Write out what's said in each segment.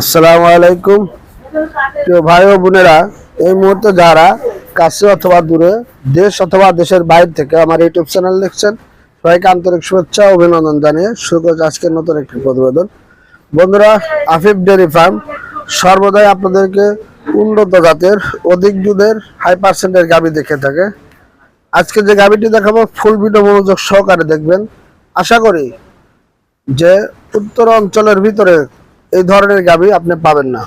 আসসালামু আলাইকুম। প্রিয় ভাই ও বোনেরা, এই মুহূর্তে যারা কাছে অথবা দূরে, দেশ অথবা দেশের বাইরে থেকে আমার ইউটিউব চ্যানেল দেখছেন, সবাইকে আন্তরিক শুভেচ্ছা, অভিনন্দন জানিয়ে শুরু করছি আজকের নতুন একটি প্রতিবেদন। বন্ধুরা, আফিফ ডেয়ারি ফার্ম, সর্বদাই আপনাদেরকে উন্নত জাতের, অধিক দুধের হাই পার্সেন্টের গাবি দেখে থাকে। আজকে যে গাবিটি দেখাবো, ফুল ভিডিও মনোযোগ সহকারে দেখবেন। আশা করি যে উত্তর অঞ্চলের ভিতরে এই ধরনের গাবি আপনি পাবেন না।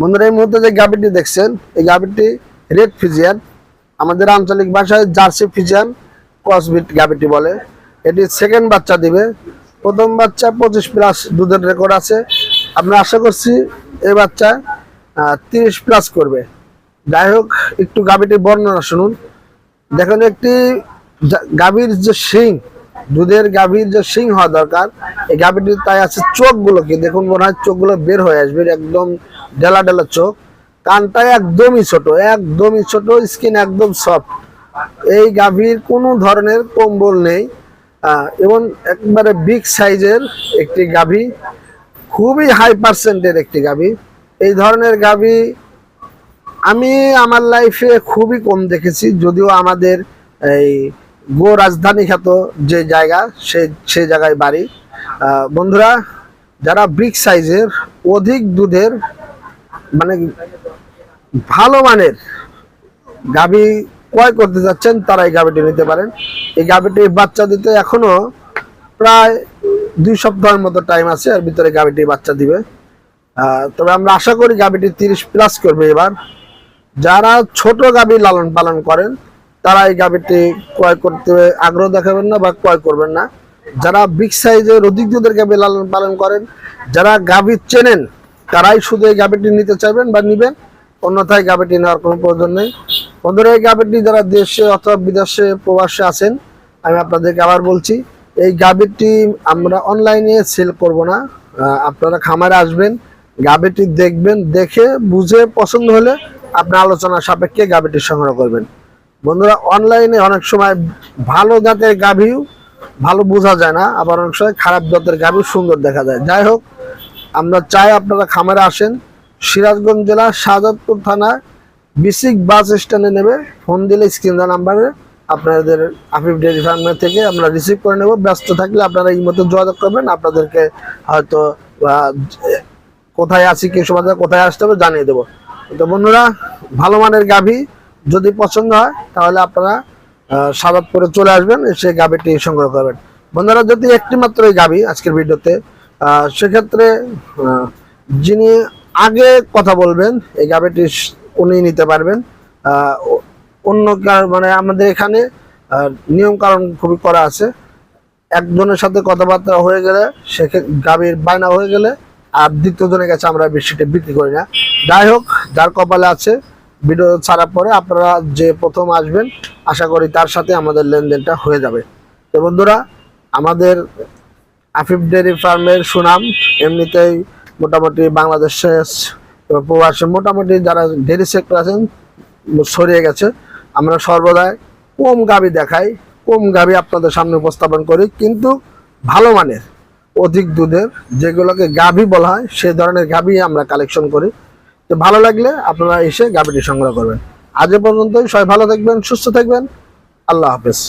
বন্ধুরা, এই মুহূর্তে যে গাবিটি দেখছেন, এই গাবিটি রেড ফিজিয়ান, আমাদের আঞ্চলিক ভাষায় জার্সি ফিজিয়ান কসবিট গাবিটি বলে। এটি সেকেন্ড বাচ্চা দিবে। প্রথম বাচ্চা পঁচিশ প্লাস দুধের রেকর্ড আছে। আমরা আশা করছি এই বাচ্চা তিরিশ প্লাস করবে। যাই হোক, একটু গাবিটির বর্ণনা শুনুন। দেখুন, একটি গাভীর যে শিং দুধের গাভীর যে সিং হওয়া দরকার, এই গাভীটির তাই আছে চোখগুলো কি? দেখুন, মনে হয় চোখগুলো বের হয়ে আসবে একদম ডেলা ডেলা চোখ। কানটা একদমই ছোট একদমই ছোট, স্কিন একদম সফট। এই গাভীর কোনো ধরনের কম্বল নেই এবং একবারে বিগ সাইজের একটি গাভী, খুবই হাই পার্সেন্টের একটি গাভী। এই ধরনের গাভী আমি আমার লাইফে খুবই কম দেখেছি, যদিও আমাদের এই গো রাজধানী খ্যাত যে জায়গা, সে সে জায়গায় বাড়ি। বন্ধুরা, যারা বিগ সাইজের অধিক দুধের মানে ভালো মানের গাভী ক্রয় করতে যাচ্ছেন, তারা এই গাভীটি নিতে পারেন। এই গাভীটি বাচ্চা দিতে এখনও প্রায় দুই সপ্তাহের মতো টাইম আছে আর ভিতরে গাভীটি বাচ্চা দিবে। তবে আমরা আশা করি গাভীটি তিরিশ প্লাস করবে এবার। যারা ছোট গাভী লালন পালন করেন তারা এই গাভীটি ক্রয় করতে আগ্রহ দেখাবেন না বা ক্রয় করবেন না। যারা বিগ সাইজের অধিক দুধের গাভী লালন পালন করেন, যারা গাভী চেনেন, তারাই শুধু এই গাভীটি নিতে চাইবেন বা নিবেন। অন্যথায় গাভীটি নেওয়ার কোনো প্রয়োজন নেই। বন্ধুরা, এই গাভীটি যারা দেশে অথবা বিদেশে প্রবাসে আছেন, আমি আপনাদেরকে আবার বলছি, এই গাভীটি আমরা অনলাইনে সেল করব না। আপনারা খামারে আসবেন, গাভীটি দেখবেন, দেখে, বুঝে, পছন্দ হলে আপনি আলোচনা সাপেক্ষে গাভীটি সংগ্রহ করবেন। বন্ধুরা অনলাইনে অনেক সময় ভালো জাতের গাভীও ভালো বোঝা যায় না, আবার অনেক সময় খারাপ জাতের গাভীও সুন্দর দেখা যায়। যাই হোক, আমরা চাই আপনারা খামারে আসেন। সিরাজগঞ্জ জেলা, শাহজাদপুর থানা, বিসিক বাস স্ট্যান্ডে নেবে। ফোন দিলে স্ক্রিন নাম্বারে আপনাদের আফিফ ডেয়ারি ফার্মের থেকে আমরা রিসিভ করে নেব। ব্যস্ত থাকলে আপনারা এই মতো যোগাযোগ করবেন। আপনাদেরকে হয়তো কোথায় আছি, কি সময় কোথায় আসতে হবে জানিয়ে দেবো। তো বন্ধুরা, ভালো মানের গাভী যদি পছন্দ হয়, তাহলে আপনারা সাদাতপুরে চলে আসবেন, এসে গাভীটি সংগ্রহ করবেন। বন্ধুরা, যদি একটি মাত্র এই গাভী আজকের ভিডিওতে সেক্ষেত্রে যিনি আগে কথা বলবেন, এই গাভীটি স- উনি নিতে পারবেন। অন্য মানে আমাদের এখানে নিয়ম কারণ খুবই করা আছে। একজনের সাথে কথাবার্তা হয়ে গেলে সে গাভীর বায়না হয়ে গেলে, আর দ্বিতীয় জনের কাছে আমরা বেশিটা বিক্রি করি না। যাই হোক, যার কপালে আছে ভিডিও ছাড়ার পরে আপনারা যে প্রথম আসবেন, আশা করি তার সাথে আমাদের লেনদেনটা হয়ে যাবে। তো বন্ধুরা, আমাদের আফিফ ডেয়ারি ফার্মের সুনাম, এমনিতেই মোটামুটি বাংলাদেশে প্রবাসে মোটামুটি যারা ডেয়ারি সেক্টর আছেন সরিয়ে গেছে। আমরা সর্বদাই কম গাবি দেখাই, কম গাবি আপনাদের সামনে উপস্থাপন করি, কিন্তু ভালো মানের, অধিক দুধের যেগুলোকে গাভী বলা হয় সে ধরনের গাভী আমরা কালেকশন করি। তো ভালো লাগলে আপনারা এসে গাভীটি সংগ্রহ করবেন। আজ পর্যন্তই। সবাই ভালো থাকবেন, সুস্থ থাকবেন। আল্লাহ হাফেজ।